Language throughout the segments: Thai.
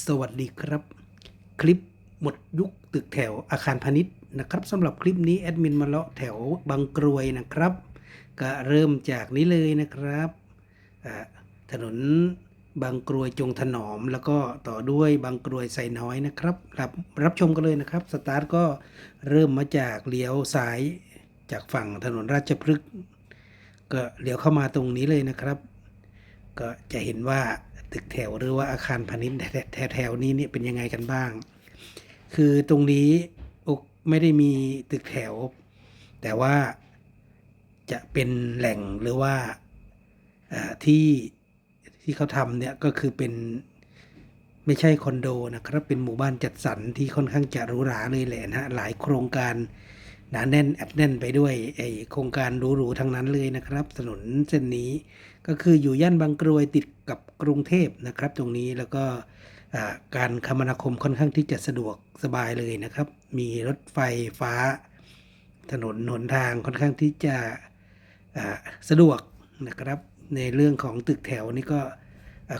สวัสดีครับ คลิปหมดยุคตึกแถวอาคารพาณิชย์นะครับสำหรับคลิปนี้แอดมินมาเลาะแถวบางกรวยนะครับ ก็เริ่มจากนี้เลยนะครับ ถนนบางกรวยจงถนอม แล้วก็ต่อด้วยบางกรวยไซน้อยนะครับ รับรับชมกันเลยนะครับสตาร์ทก็เริ่มมาจากเลี้ยวซ้ายจากฝั่งถนนราชพฤกษ์ก็เลี้ยวเข้ามาตรงนี้เลยนะครับ ก็จะเห็นว่า ตึกแถวหรือว่าอาคารพาณิชย์แถวแถวๆนี้เนี่ยเป็นยังไงกันบ้าง คือตรงนี้อกไม่ได้มีตึกแถว แต่ว่าจะเป็นแหล่งหรือว่าที่ที่เขาทำเนี่ยก็คือเป็นไม่ใช่คอนโดนะครับเป็นหมู่บ้านจัดสรรที่ค่อนข้างจะหรูหราเลยแหละนะฮะหลายโครงการหนาแน่นแอัดแน่นไปด้วยไอโครงการหรูๆทั้งนั้นเลยนะครับถนนเส้นนี้ ก็คืออยู่ย่านบางกรวยติดกับกรุงเทพนะครับ ตรงนี้แล้วก็การคมนาคมค่อนข้างที่จะสะดวกสบายเลยนะครับ มีรถไฟฟ้า ถนนหนทางค่อนข้างที่จะสะดวกนะครับ ในเรื่องของตึกแถวนี่ก็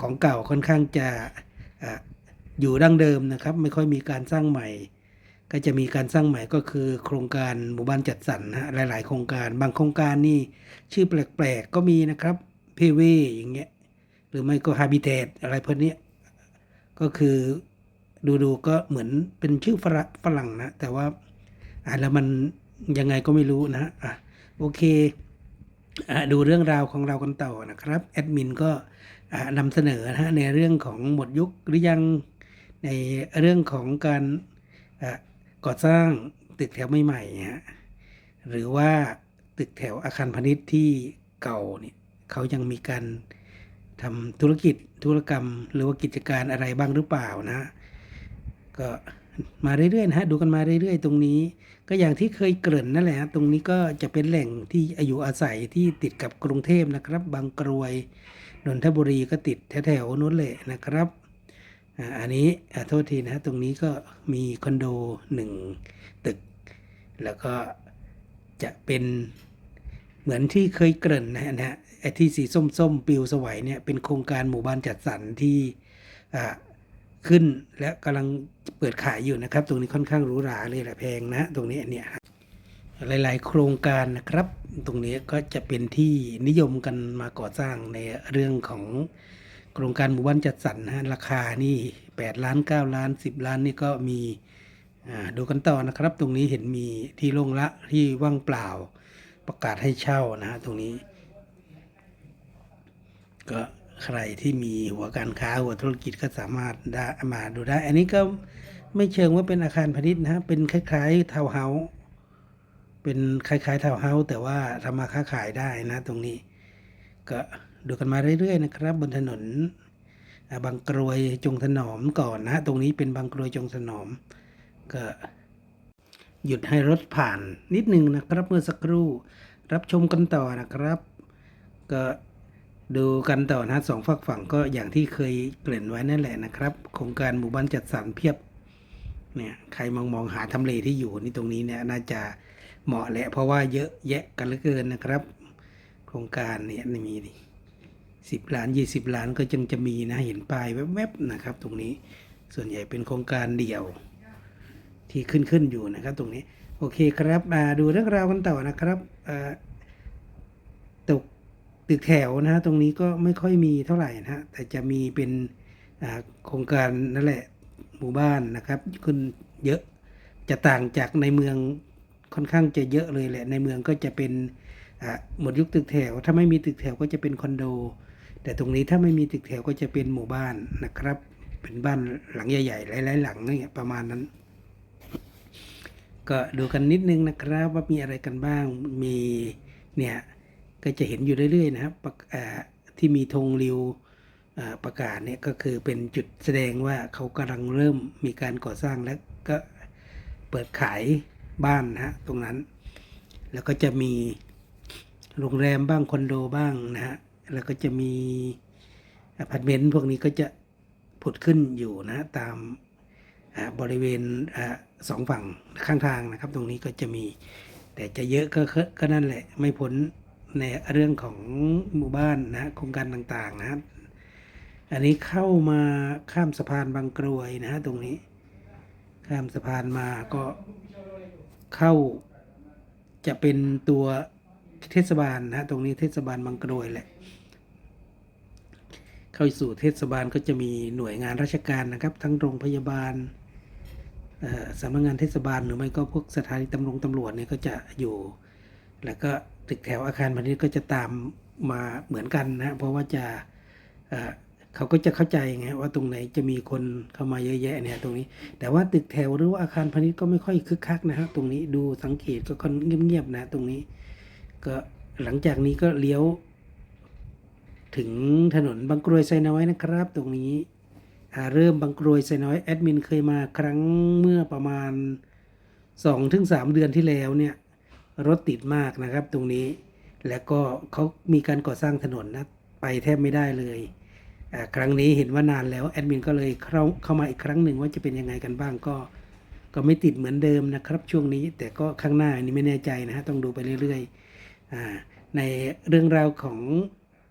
ของเก่าค่อนข้างจะอ่าอยู่ดั้งเดิมนะครับ ไม่ค่อยมีการสร้างใหม่ ก็จะมีการสร้างใหม่ก็คือ โครงการหมู่บ้านจัดสรรนะฮะหลาย ๆ โครงการ บางโครงการนี่ชื่อแปลก ๆ ก็มีนะครับ เพเวอย่างเงี้ยหรือไม่ก็ฮาบิเทตอะไรพวกนี้ก็คือดูๆก็เหมือนเป็นชื่อฝรั่งฝรั่งนะ แต่ว่าอ่านแล้วมันยังไงก็ไม่รู้นะอะโอเคอะดูเรื่องราวของเรากันต่อนะครับแอดมินก็อะนำเสนอนะฮะในเรื่องของหมดยุคหรือยังในเรื่องของการก่อสร้างตึกแถวใหม่ๆฮะหรือว่าตึกแถวอาคารพาณิชย์ที่เก่าเนี่ย เขายังมีการทำธุรกิจธุรกรรม หรือว่ากิจการอะไรบ้างหรือเปล่านะ ก็มาเรื่อยๆนะฮะดูกันมาเรื่อยๆ ตรงนี้ ก็อย่างที่เคยเกริ่นนั่นแหละฮะตรงนี้ก็จะเป็นแหล่งที่อายุอาศัยที่ติดกับกรุงเทพนะครับ บางกรวยนนทบุรีก็ติดแถวๆนู้นเลยนะครับอ่าอันนี้อ่าโทษทีนะฮะตรงนี้ก็มีคอนโดหนึ่งตึก แล้วก็จะเป็น เหมือนที่เคยเกริ่นนะฮะไอ้ที่สีส้มๆปิวสวัยเนี่ยเป็นโครงการหมู่บ้านจัดสรรที่ขึ้นและกำลังเปิดขายอยู่นะครับ ตรงนี้ค่อนข้างหรูหราเลยแหละแพงนะ ตรงนี้เนี่ยหลาย ๆ โครงการนะครับ ตรงนี้ก็จะเป็นที่นิยมกันมาก่อสร้างในเรื่องของโครงการหมู่บ้านจัดสรรนะฮะราคานี่ 8 ล้าน 9 ล้าน 10 ล้านนี่ก็มีดูกันต่อนะครับ ตรงนี้เห็นมีที่โล่งละที่ว่างเปล่า ประกาศให้เช่านะฮะตรงนี้ ก็ใครที่มีหัวการค้าหัวธุรกิจก็สามารถได้มาดูได้ อันนี้ก็ไม่เชิงว่าเป็นอาคารพาณิชย์นะเป็นคล้ายๆทาวน์เฮาส์เป็นคล้ายๆทาวน์เฮาส์แต่ว่าทำมาค้าขายได้นะ ตรงนี้ ก็ดูกันมาเรื่อยๆนะครับ บนถนนบางกรวยจงถนอมก่อนนะฮะตรงนี้เป็นบางกรวยจงถนอม ก็ หยุดให้รถผ่านนิดนึงนะครับเมื่อสักครู่ รับชมกันต่อนะครับ ก็ดูกันต่อนะสองฝักฝั่งก็อย่างที่เคยเกริ่นไว้นั่นแหละนะครับ โครงการหมู่บ้านจัดสรรเพียบเนี่ยใครมองมองหาทำเลที่อยู่นี่ตรงนี้เนี่ยน่าจะเหมาะแหละเพราะว่าเยอะแยะกันเหลือเกินนะครับ โครงการเนี่ยมีสิบล้านยี่สิบล้านก็จึงจะมีนะเห็นป้ายแวบๆนะครับ ตรงนี้ส่วนใหญ่เป็นโครงการเดี่ยว ที่ขึ้นขึ้นอยู่นะครับตรงนี้ โอเคครับมาดูเรื่องราวกันต่อนะครับอ่าตกตึกแถวนะฮะตรงนี้ก็ไม่ค่อยมีเท่าไหร่นะฮะแต่จะมีเป็นโครงการนั่นแหละหมู่บ้านนะครับขึ้นเยอะจะต่างจากในเมืองค่อนข้างจะเยอะเลยแหละในเมืองก็จะเป็นหมดยุคตึกแถว ถ้าไม่มีตึกแถวก็จะเป็นคอนโด แต่ตรงนี้ถ้าไม่มีตึกแถวก็จะเป็นหมู่บ้านนะครับ เป็นบ้านหลังใหญ่ๆหลายๆหลังเนี่ยประมาณนั้น ก็ดูกันนิดนึงนะครับ ว่ามีอะไรกันบ้างมีเนี่ยก็จะเห็นอยู่เรื่อยๆนะครับที่มีธงริวประกาศเนี่ยก็คือเป็นจุดแสดงว่าเขากำลังเริ่มมีการก่อสร้างแล้วก็เปิดขายบ้านนะฮะตรงนั้น แล้วก็จะมีโรงแรมบ้างคอนโดบ้างนะฮะแล้วก็จะมีอพาร์ตเมนต์พวกนี้ก็จะผุดขึ้นอยู่นะตาม บริเวณสองฝั่งข้างทางนะครับ ตรงนี้ก็จะมี แต่จะเยอะก็ก็ก็นั่นแหละไม่พ้นในเรื่องของหมู่บ้านนะโครงการต่างๆนะครับ อันนี้เข้ามาข้ามสะพานบางกรวยนะฮะตรงนี้ ข้ามสะพานมาก็เข้าจะเป็นตัวเทศบาลนะฮะตรงนี้เทศบาลบางกรวยแหละ เข้าสู่เทศบาลก็จะมีหน่วยงานราชการนะครับ ทั้งโรงพยาบาล สำนักงานเทศบาลหรือไม่ก็พวกสถานีตำรวจตำรวจเนี่ยก็จะอยู่ แล้วก็ตึกแถวอาคารพาณิชย์ก็จะตามมาเหมือนกันนะเพราะว่าจะเอ่อเขาก็จะเข้าใจไงว่าตรงไหนจะมีคนเข้ามาเยอะแยะเนี่ยตรงนี้ แต่ว่าตึกแถวหรือว่าอาคารพาณิชย์ก็ไม่ค่อยคึกคักนะฮะตรงนี้ดูสังเกตก็ค่อนเงียบๆนะตรงนี้ ก็หลังจากนี้ก็เลี้ยว ถึงถนนบางกรวยไซน้อยนะครับ ตรงนี้ เริ่มบางกรวยไซน้อยแอดมินเคยมาครั้งเมื่อประมาณ2-3ถึง3เดือนที่แล้วเนี่ย รถติดมากนะครับตรงนี้ แล้วก็เขามีการก่อสร้างถนนนะ ไปแทบไม่ได้เลยครั้งนี้เห็นว่านานแล้วแอดมินก็เลยเข้าเข้ามาอีกครั้งหนึ่งว่าจะเป็นยังไงกันบ้างก็ ก็ไม่ติดเหมือนเดิมนะครับช่วงนี้ แต่ก็ข้างหน้านี่ไม่แน่ใจนะฮะต้องดูไปเรื่อยๆอในเรื่องราวของ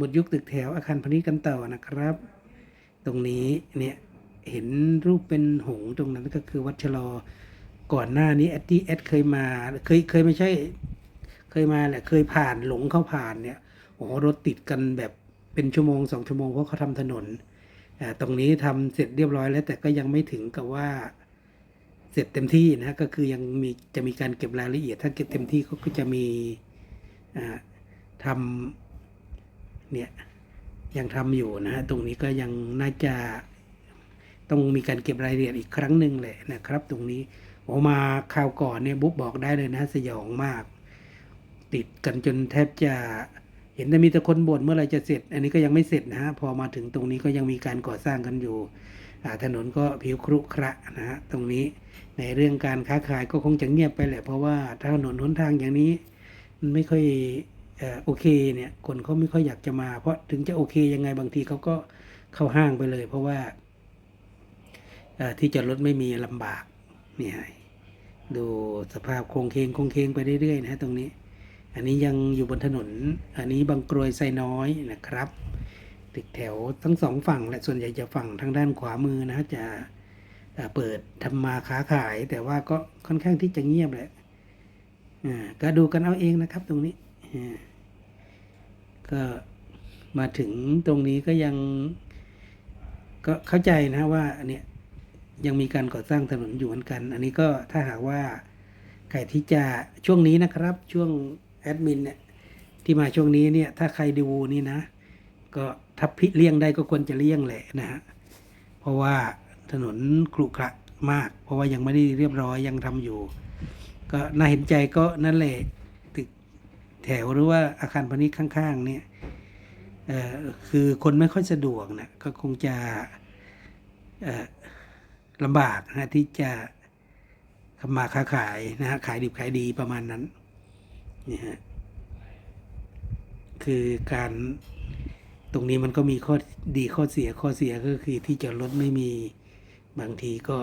บทยุคตึกแถวอาคารพาณิชย์กันต่อนะครับ ตรงนี้เนี่ยเห็นรูปเป็นหงตรงนั้นก็คือวัดชะลอก่อนหน้านี้แอดที่แอดเคยมาเคยเคยไม่ใช่ เคยมาแหละเคยผ่านหลงเข้าผ่านเนี่ยโอ้โหรถติดกันแบบเป็นชั่วโมงสองชั่วโมงเพราะเขาทำถนนอ่าตรงนี้ทำเสร็จเรียบร้อยแล้วแต่ก็ยังไม่ถึงกับว่าเสร็จเต็มที่นะฮะก็คือยังมีจะมีการเก็บรายละเอียด ถ้าเก็บเต็มที่เขาก็จะมีอ่าทำเนี่ย ยังทำอยู่นะฮะตรงนี้ก็ยังน่าจะต้องมีการเก็บรายละเอียดอีกครั้งหนึ่งแหละนะครับ ตรงนี้โอมาคราวก่อนเนี่ยบุ๊บบอกได้เลยนะสยองมาก ติดกันจนแทบจะเห็นแต่มีแต่คนบ่นเมื่อไรจะเสร็จ อันนี้ก็ยังไม่เสร็จนะฮะพอมาถึงตรงนี้ก็ยังมีการก่อสร้างกันอยู่ถนนก็ผิวครุขระนะฮะตรงนี้ในเรื่องการค้าขายก็คงจะเงียบไปแหละเพราะว่าถ้าถนนหนทางอย่างนี้ มันไม่ค่อย โอเคเนี่ยคนเขาไม่ค่อยอยากจะมาเพราะถึงจะโอเคยังไงบางทีเขาก็เข้าห้างไปเลย เพราะว่าที่จอดรถไม่มีลำบากเนี่ยดูสภาพโครงเคงโครงเคงไปเรื่อยๆนะฮะตรงนี้ อันนี้ยังอยู่บนถนน อันนี้บางกรวยไซน้อยนะครับ ตึกแถวทั้งสองฝั่ง และส่วนใหญ่จะฝั่งทางด้านขวามือนะจะเปิดทำมาค้าขาย แต่ว่าก็ค่อนข้างที่จะเงียบแหละอ่าก็ดูกันเอาเองนะครับตรงนี้ ก็มาถึงตรงนี้ก็ยังก็เข้าใจนะว่าเนี่ยยังมีการก่อสร้างถนนอยู่เหมือนกัน อันนี้ก็ถ้าหากว่าใครที่จะช่วงนี้นะครับ ช่วงแอดมินเนี่ยที่มาช่วงนี้เนี่ย ถ้าใครดูนี่นะ ก็ถ้าพิเลี่ยงได้ก็ควรจะเลี่ยงแหละนะฮะเพราะว่าถนนขรุขระมาก เพราะว่ายังไม่ได้เรียบร้อยยังทำอยู่ ก็น่าเห็นใจก็นั่นแหละ แถวหรือว่าอาคารพาณิชย์ข้างๆเนี่ยคือคนไม่ค่อยสะดวกนะก็คงจะลำบากนะที่จะทำมาค้าขายนะฮะขายดิบขายดีประมาณนั้นนี่ฮะคือการตรงนี้มันก็มีข้อดีข้อเสียข้อเสียก็คือที่จอดรถไม่มีบางทีก็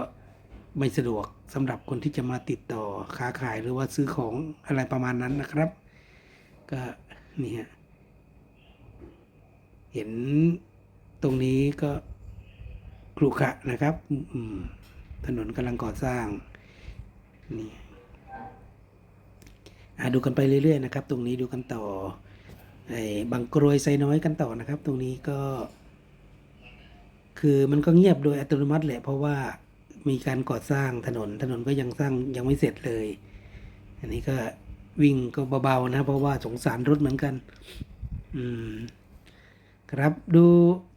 ไม่สะดวกสำหรับคนที่จะมาติดต่อค้าขายหรือว่าซื้อของอะไรประมาณนั้นนะครับ ก็นี่ฮะเห็นตรงนี้ก็ครุขระนะครับถนนกำลังก่อสร้างนี่ดูกันไปเรื่อยๆนะครับ ตรงนี้ดูกันต่อไอ้บางกรวยไซน้อยกันต่อนะครับ ตรงนี้ก็ คือมันก็เงียบโดยอัตโนมัติแหละ เพราะว่ามีการก่อสร้างถนนถนนก็ยังสร้างยังไม่เสร็จเลย อันนี้ก็ วิ่งก็เบาๆนะ เพราะว่าสงสารรถเหมือนกัน อืม ครับดู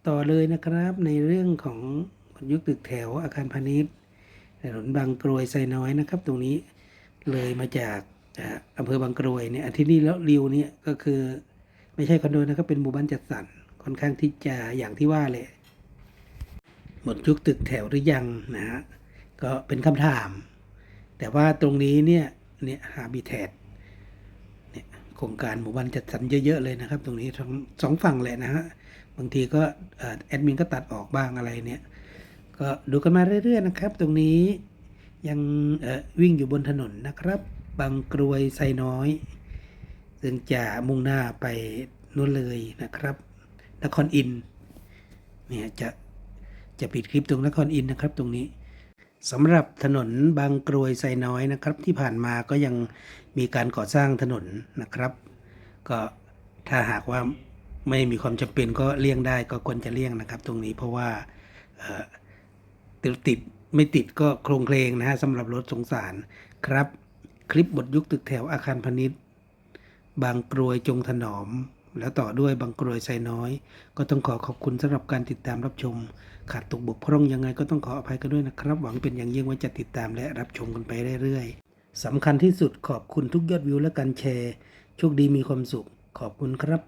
ต่อเลยนะครับ ในเรื่องของยุคตึกแถวอาคารพาณิชย์ถนนบางกรวยไซน้อยนะครับ ตรงนี้เลยมาจากอำเภอบางกรวยเนี่ยที่นี่แล้วริวเนี่ยก็คือไม่ใช่คอนโดนะครับเป็นหมู่บ้านจัดสรรค่อนข้างที่จะอย่างที่ว่าเลยหมดยุคตึกแถวหรือยังนะฮะก็เป็นคำถาม แต่ว่าตรงนี้เนี่ยเนี่ยฮาบิแทด ครงการหมู่บ้านจัดสรรเยอะๆเลยนะครับ ตรงนี้ทั้งสองฝั่งแหละนะฮะบางทีก็แอดมินก็ตัดออกบ้างอะไรเนี่ยก็ดูกันมาเรื่อยๆนะครับ ตรงนี้ยังวิ่งอยู่บนถนนนะครับ บางกรวยไซน้อย ซึ่งจะมุ่งหน้าไปนู่นเลยนะครับนครอินเนี่ยจะจะปิดคลิปตรงนครอินนะครับ ตรงนี้ สำหรับถนนบางกรวยไซน้อยนะครับ ที่ผ่านมาก็ยังมีการก่อสร้างถนนนะครับ ก็ถ้าหากว่าไม่มีความจำเป็นก็เลี่ยงได้ก็ควรจะเลี่ยงนะครับ ตรงนี้เพราะว่าติดติดไม่ติดก็โครงเคลงนะฮะสำหรับรถสงสารครับ คลิปบทยุคตึกแถวอาคารพาณิชย์ บางกรวยจงถนอม แล้วต่อด้วยบางกรวยไซน้อย ก็ต้องขอขอบคุณสำหรับการติดตามรับชม ขาดตกบกพร่องยังไงก็ต้องขออภัยกันด้วยนะครับ หวังเป็นอย่างยิ่งว่าจะติดตามและรับชมกันไปเรื่อยๆสำคัญที่สุดขอบคุณทุกยอดวิวและการแชร์ โชคดีมีความสุข ขอบคุณครับ